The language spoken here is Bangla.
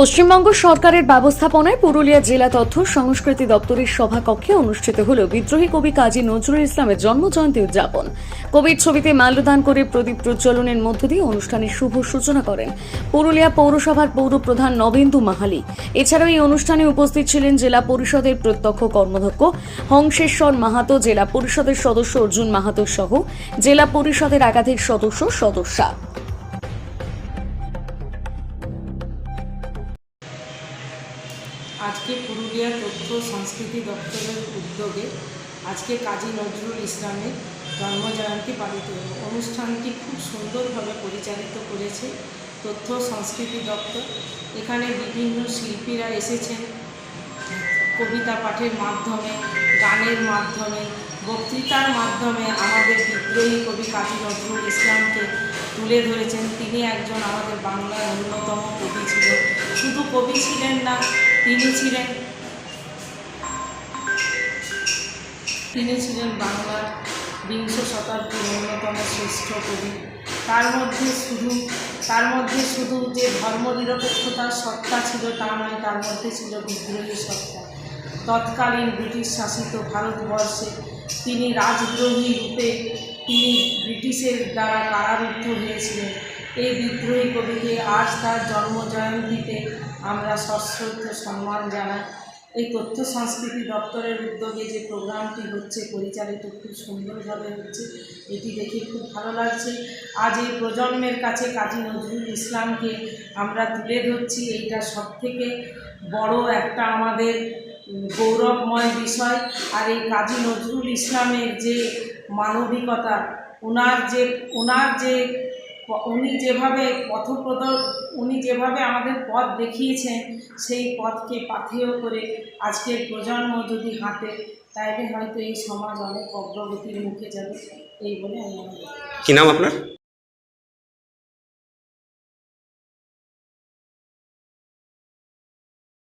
পশ্চিমবঙ্গ সরকারের ব্যবস্থাপনায় পুরুলিয়া জেলা তথ্য সংস্কৃতি দপ্তরের সভাকক্ষে অনুষ্ঠিত হল বিদ্রোহী কবি কাজী নজরুল ইসলামের জন্মজয়ন্তী উদযাপন। কবির ছবিতে মাল্যদান করে প্রদীপ প্রজ্বলনের মধ্য দিয়ে অনুষ্ঠানের শুভ সূচনা করেন পুরুলিয়া পৌরসভার পৌর প্রধান নবেন্দু মাহালি। এছাড়াও এই অনুষ্ঠানে উপস্থিত ছিলেন জেলা পরিষদের প্রত্যক্ষ কর্মধ্যক্ষ হংসেশ্বর মাহাতো, জেলা পরিষদের সদস্য অর্জুন মাহাতো সহ জেলা পরিষদের একাধিক সদস্য সদস্যা। আজকে পুরুলিয়া তথ্য সংস্কৃতি দপ্তরের উদ্যোগে আজকে কাজী নজরুল ইসলামের জন্মজয়ন্তী পালিত হল। অনুষ্ঠানটি খুব সুন্দরভাবে পরিচালিত করেছে তথ্য সংস্কৃতি দপ্তর। এখানে বিভিন্ন শিল্পীরা এসেছেন। কবিতা পাঠের মাধ্যমে, গানের মাধ্যমে, বক্তৃতার মাধ্যমে আমাদের বিদ্রোহী কবি কাজী নজরুল ইসলামকে তুলে ধরেছেন। তিনি একজন আমাদের বাংলার অন্যতম কবি শুধু কবি ছিলেন না, তিনি ছিলেন তিনি ছিলেন বাংলার বিংশ শতাব্দীর অন্যতম শ্রেষ্ঠ কবি। তার মধ্যে শুধু তার মধ্যে শুধু যে ধর্মনিরপেক্ষতার সত্তা ছিল তা নয়, তার মধ্যে ছিল বিদ্রোহী সত্তা। তৎকালীন ব্রিটিশ শাসিত ভারতবর্ষে তিনি রাজদ্রোহী রূপে তিনি ব্রিটিশের দ্বারা কারারুদ্ধ হয়েছিলেন। এই বিদ্রোহী কবিকে আজ তার জন্মজয়ন্তীতে আমরা সশ্রদ্ধ সম্মান জানাই। এই তথ্য সংস্কৃতি দপ্তরের উদ্যোগে যে প্রোগ্রামটি হচ্ছে, পরিচালিত খুব সুন্দরভাবে হচ্ছে, এটি দেখে খুব ভালো লাগছে। আজ এই প্রজন্মের কাছে কাজী নজরুল ইসলামকে আমরা তুলে ধরছি। এইটা সবথেকে বড় একটা আমাদের গৌরবময় বিষয় আর এই কাজী নজরুল ইসলামের যে মানবিকতা, ওনার যে ওনার যে, উনি যেভাবে পথপ্রদ, উনি যেভাবে আমাদের পথ দেখিয়েছেন, সেই পথকে পাথেয় করে আজকের প্রজন্ম যদি হাঁটে তাহলে হয়তো এই সমাজ অনেক অগ্রগতির মুখে যাবে, এই বলে আমি। কি নাম আপনার